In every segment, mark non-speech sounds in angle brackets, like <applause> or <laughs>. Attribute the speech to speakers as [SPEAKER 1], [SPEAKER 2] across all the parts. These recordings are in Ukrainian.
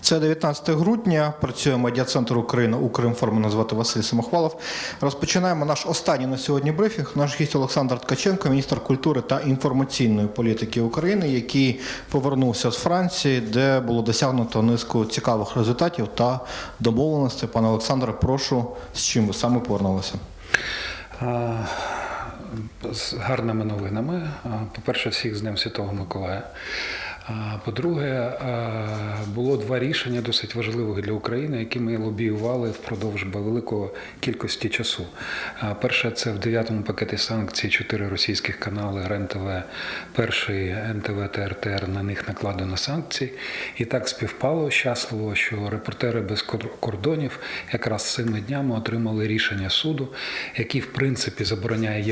[SPEAKER 1] Це 19 грудня. Працює медіа-центр України Укрінформ. Мене звати Василь Самохвалов. Розпочинаємо наш останній на сьогодні брифінг. Наш гість Олександр Ткаченко, міністр культури та інформаційної політики України, який повернувся з Франції, де було досягнуто низку цікавих результатів та домовленостей. Пане Олександре, прошу з чим ви саме повернулися?
[SPEAKER 2] З гарними новинами. По-перше, всіх з Днем Святого Миколая. По-друге, було два рішення досить важливих для України, які ми лобіювали впродовж великої кількості часу. Перше, це в дев'ятому пакеті санкцій чотири російських канали РЕН-ТВ, перший НТВ та РТР на них накладено санкції. І так співпало щасливо, що репортери без кордонів якраз цими днями отримали рішення суду, який в принципі забороняє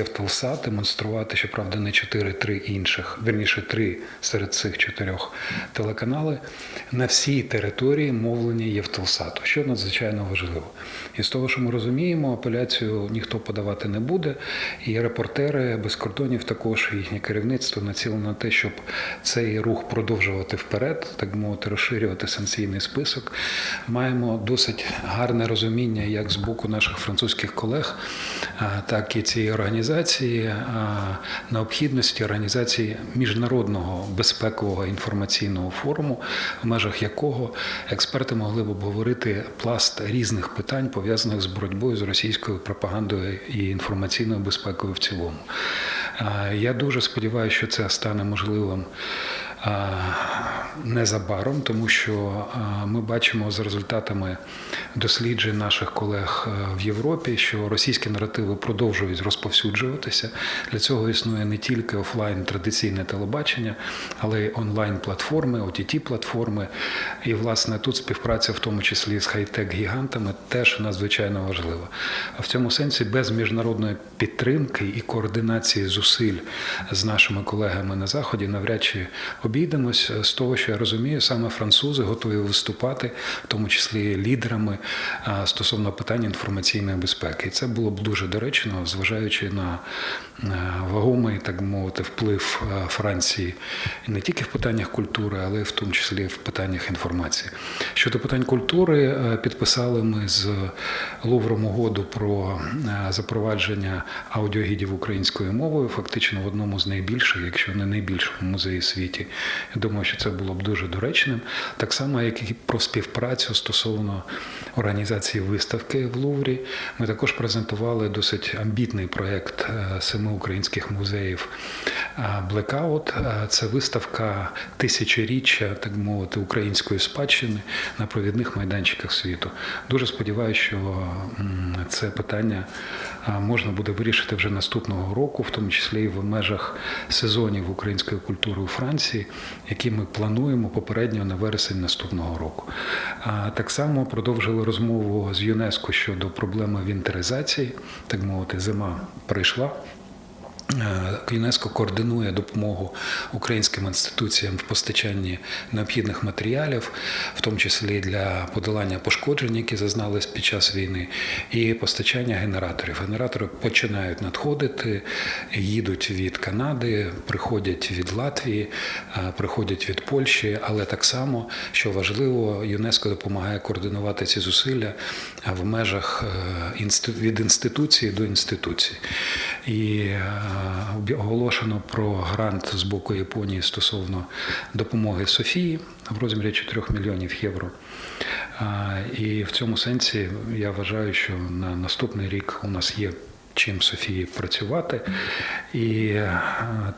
[SPEAKER 2] Євтелсат демонструвати, щоправда, не чотири, три інших, верніше три серед цих чотирьох телеканали на всій території мовлення Євтелсату, що надзвичайно важливо. І з того, що ми розуміємо, апеляцію ніхто подавати не буде. І репортери без кордонів також їхнє керівництво націлено на те, щоб цей рух продовжувати вперед, так мовити, розширювати санкційний список. Маємо досить гарне розуміння як з боку наших французьких колег, так і цієї організації а, необхідності організації міжнародного безпекового інформаційного форуму, в межах якого експерти могли б обговорити пласт різних питань, пов'язаних з боротьбою з російською пропагандою і інформаційною безпекою в цілому. Я дуже сподіваюся, що це стане можливим незабаром, тому що ми бачимо за результатами досліджень наших колег е, в Європі, що російські наративи продовжують розповсюджуватися. Для цього існує не тільки офлайн традиційне телебачення, але й онлайн-платформи, ott платформи. І власне тут співпраця, в тому числі з хай-тек гігантами, теж надзвичайно важлива. А в цьому сенсі без міжнародної підтримки і координації зусиль з нашими колегами на заході навряд чи обійдемось. З того, що я розумію, саме французи готові виступати, в тому числі лідерами стосовно питань інформаційної безпеки. І це було б дуже доречно, зважаючи на е, вагомий, так мовити, вплив е, Франції не тільки в питаннях культури, але й в тому числі в питаннях інформації. Щодо питань культури, е, підписали ми з Лувром угоду про запровадження аудіогідів українською мовою, фактично в одному з найбільших, якщо не найбільшому музеї світі. Я думаю, що це було б дуже доречним. Так само, як і про співпрацю стосовно організації виставки в Луврі. Ми також презентували досить амбітний проєкт е, семи українських музеїв Е, Це виставка тисячоріччя, так мовити, української спадщини на провідних майданчиках світу. Дуже сподіваюся, що це питання можна буде вирішити вже наступного року, в тому числі і в межах сезонів української культури у Франції, які ми плануємо попередньо на вересень наступного року. Так само продовжили розмову з ЮНЕСКО щодо проблеми вінтеризації, так мовити, зима прийшла. Е, ЮНЕСКО координує допомогу українським інституціям в постачанні необхідних матеріалів, в тому числі для подолання пошкоджень, які зазнали під час війни, і постачання генераторів. Генератори починають надходити, їдуть від Канади, приходять від Латвії, е, приходять від Польщі, але так само, що важливо, ЮНЕСКО допомагає координувати ці зусилля в межах е, від інституції до інституції. І е, оголошено про грант з боку Японії стосовно допомоги Софії в розмірі 4 мільйонів євро. І в цьому сенсі я вважаю, що на наступний рік у нас є чим Софії працювати. І е,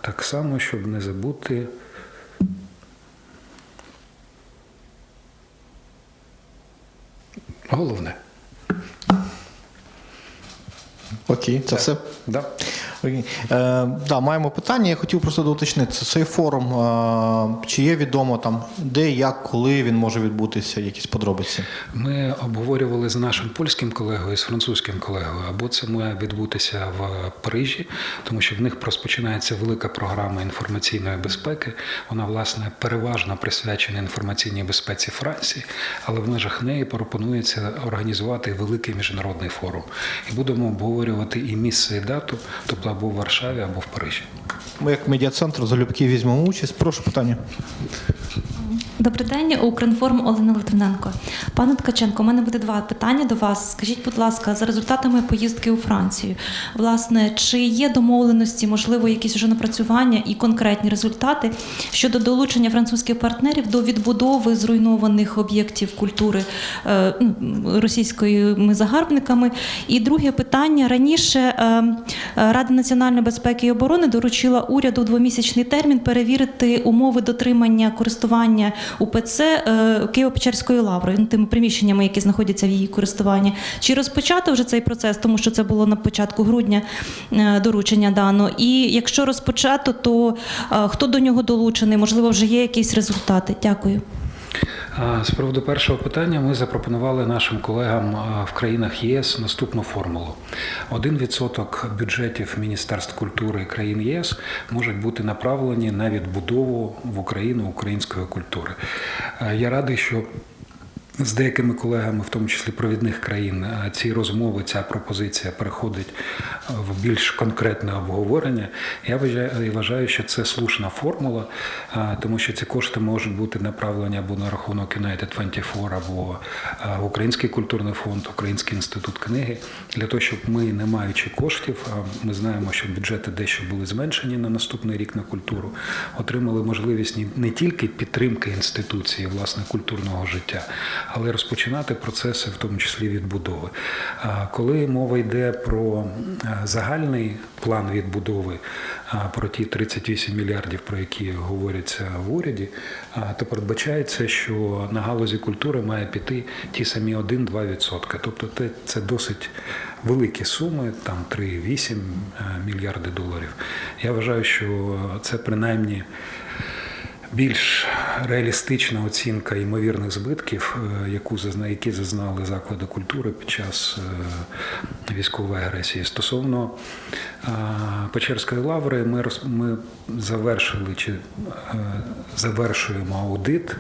[SPEAKER 2] так само, щоб не забути. Головне.
[SPEAKER 1] Окей, це все.
[SPEAKER 2] Да.
[SPEAKER 1] Е, да, маємо питання. Я хотів просто доуточнити цей форум. Е, чи є відомо там, де, як, коли він може відбутися, якісь подробиці?
[SPEAKER 2] Ми обговорювали з нашим польським колегою, з французьким колегою, або це має відбутися в Парижі, тому що в них розпочинається велика програма інформаційної безпеки. Вона, власне, переважно присвячена інформаційній безпеці Франції, але в межах неї пропонується організувати великий міжнародний форум. І будемо обговорювати і місце, і дату, тобто або в Варшаві, або в Парижі.
[SPEAKER 1] Ми, як медіа-центр, залюбки візьмемо участь. Прошу питання.
[SPEAKER 3] Добрий день, Укрінформ Олена Литвиненко. Пане Ткаченко, у мене буде два питання до вас. Скажіть, будь ласка, за результатами поїздки у Францію, власне, чи є домовленості, можливо, якісь вже напрацювання і конкретні результати щодо долучення французьких партнерів до відбудови зруйнованих об'єктів культури е, ну, російськими загарбниками? І друге питання раніше е, Рада національної безпеки і оборони доручила уряду двомісячний термін перевірити умови дотримання користування УПЦ е, Києво-Печерською лаврою, ну, тими приміщеннями, які знаходяться в її користуванні. Чи розпочати вже цей процес, тому що це було на початку грудня е, доручення дано? І якщо розпочато, то е, хто до нього долучений? Можливо, вже є якісь результати? Дякую.
[SPEAKER 2] З приводу першого питання ми запропонували нашим колегам в країнах ЄС наступну формулу: 1% бюджетів Міністерств культури країн ЄС можуть бути направлені на відбудову в Україну української культури. Е, Я радий, що з деякими колегами, в тому числі провідних країн, е, ці розмови, ця пропозиція переходить е, в більш конкретне обговорення. Я вважаю, вважаю, що це слушна формула, е, тому що ці кошти можуть бути направлені або на рахунок United 24, або е, в Український культурний фонд, Український інститут книги, для того, щоб ми, не маючи коштів, ми знаємо, що бюджети дещо були зменшені на наступний рік на культуру, отримали можливість не тільки підтримки інституції, власне, культурного життя, але розпочинати процеси, в тому числі відбудови. Коли мова йде про загальний план відбудови, про ті 38 мільярдів, про які говоряться в уряді, то передбачається, що на галузі культури має піти ті самі 1-2%. Тобто це досить великі суми, там 3-8 е, мільярди доларів. Я вважаю, що це принаймні більш реалістична оцінка ймовірних збитків, е, яку які зазнали заклади культури під час е, військової агресії. Стосовно е, Печерської лаври, ми, ми завершили чи завершуємо аудит.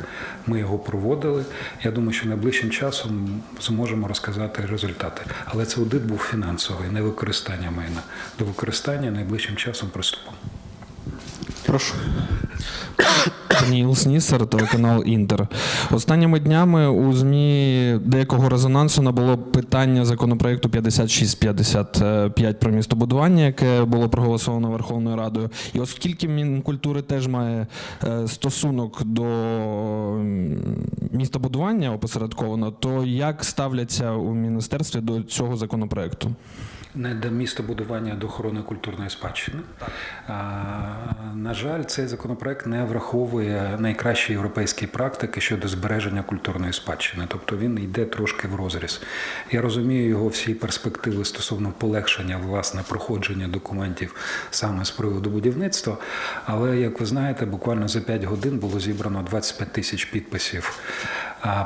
[SPEAKER 2] Ми його проводили. Я думаю, що найближчим часом зможемо розказати результати. Але це аудит був фінансовий, не використання майна. До використання найближчим часом приступимо.
[SPEAKER 1] Прошу.
[SPEAKER 4] Ніл Снісер, телеканал Інтер. Останніми днями у ЗМІ деякого резонансу набуло питання законопроекту 5655 про містобудування, яке було проголосовано Верховною Радою. І оскільки Мінкультури теж має е, стосунок до містобудування опосередковано, то як ставляться у міністерстві до цього законопроекту?
[SPEAKER 2] Не до містобудування до охорони культурної спадщини. А, на жаль, цей законопроект не враховує найкращі європейські практики щодо збереження культурної спадщини, тобто він йде трошки в розріз. Я розумію його всі перспективи стосовно полегшення власне проходження документів саме з приводу будівництва. Але як ви знаєте, буквально за 5 годин було зібрано 25 тисяч підписів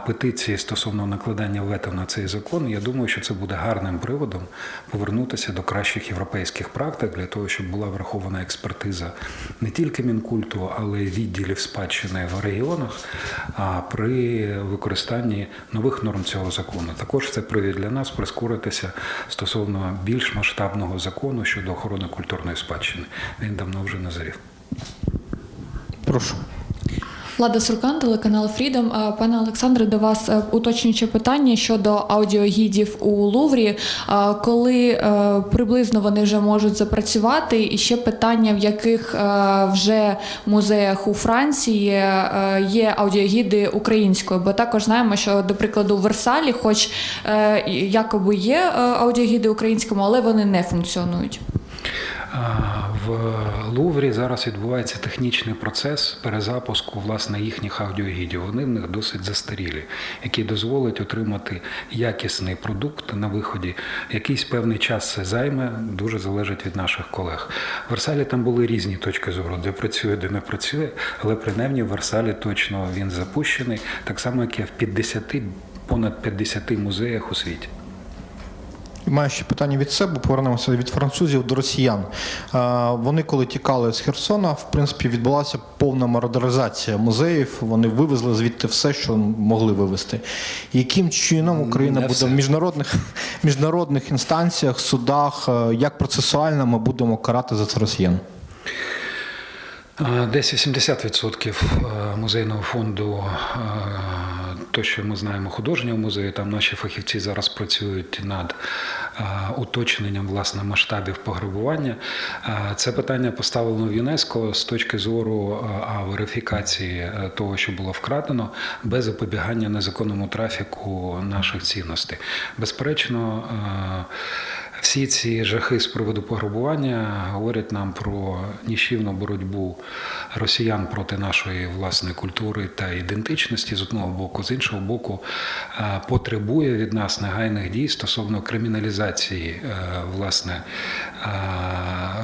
[SPEAKER 2] петиції стосовно накладання вето на цей закон. Я думаю, що це буде гарним приводом повернутися до кращих європейських практик для того, щоб була врахована експертиза не тільки мінкульту, але й відділів спадщини в регіонах. А при використанні нових норм цього закону також це привід для нас прискоритися стосовно більш масштабного закону щодо охорони культурної спадщини. Він давно вже назрів.
[SPEAKER 1] Прошу.
[SPEAKER 5] Влада Суркан, телеканал Фрідом. Е, Пане Олександре, до вас е, уточнююче питання щодо аудіогідів у Луврі. Е, Коли приблизно вони вже можуть запрацювати? І ще питання, в яких вже музеях у Франції є аудіогіди українською? Бо також знаємо, що, до прикладу, в Версалі, хоч якоби є аудіогіди українському, але вони не функціонують.
[SPEAKER 2] В Луврі зараз відбувається технічний процес перезапуску власне їхніх аудіогідів. Вони в них досить застарілі, який дозволить отримати якісний продукт на виході. Якийсь певний час це займе, дуже залежить від наших колег. В Версалі там були різні точки зору, де працює, де не працює, але принаймні в Версалі точно він запущений, так само як і в 50, понад 50 музеях у світі.
[SPEAKER 1] Маю ще питання від себе. Повернемося від французів до росіян. Е, Вони, коли тікали з Херсона, в принципі, відбулася повна мародеризація музеїв. Вони вивезли звідти все, що могли вивезти. Яким чином Україна
[SPEAKER 2] Не
[SPEAKER 1] буде
[SPEAKER 2] все.
[SPEAKER 1] в міжнародних <laughs> міжнародних інстанціях, судах, е, як процесуально ми будемо карати за це росіян?
[SPEAKER 2] Е, Десь 80% е, музейного фонду, то, що ми знаємо художнього музею, там наші фахівці зараз працюють над е, уточненням власне масштабів пограбування. Е, Це питання поставлено в ЮНЕСКО з точки зору е, а, верифікації того, що було вкрадено, без запобігання незаконному трафіку наших цінностей. Безперечно, всі ці жахи з приводу пограбування говорять нам про ніщівну боротьбу росіян проти нашої власної культури та ідентичності з одного боку, з іншого боку, е, потребує від нас негайних дій стосовно криміналізації е, власне е,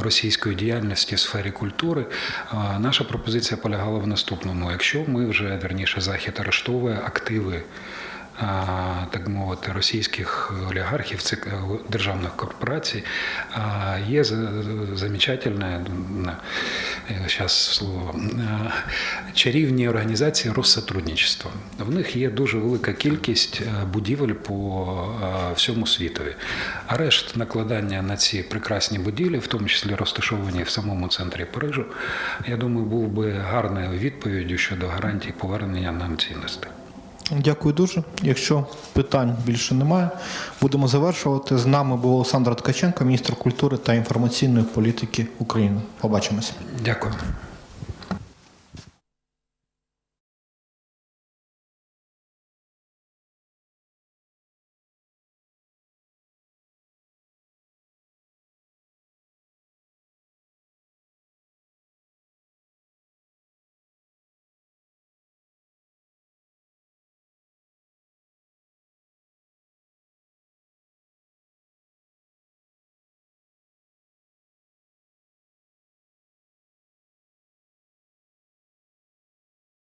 [SPEAKER 2] російської діяльності в сфері культури. Наша пропозиція полягала в наступному: якщо ми вже верніше захід арештовує активи так мовити, російських олігархів, е, державних корпорацій, є за- замечательне, зараз слово, е, чарівні організації Россотрудничества. В них є дуже велика кількість е, будівель по всьому світові. Арешт накладання на ці прекрасні будівлі, в тому числі розташовані в самому центрі Парижу, я думаю, був би гарною відповіддю щодо гарантій повернення нам цінностей.
[SPEAKER 1] Дякую дуже. Якщо питань більше немає, будемо завершувати. З нами був Олександр Ткаченко, міністр культури та інформаційної політики України. Побачимось.
[SPEAKER 2] Дякую.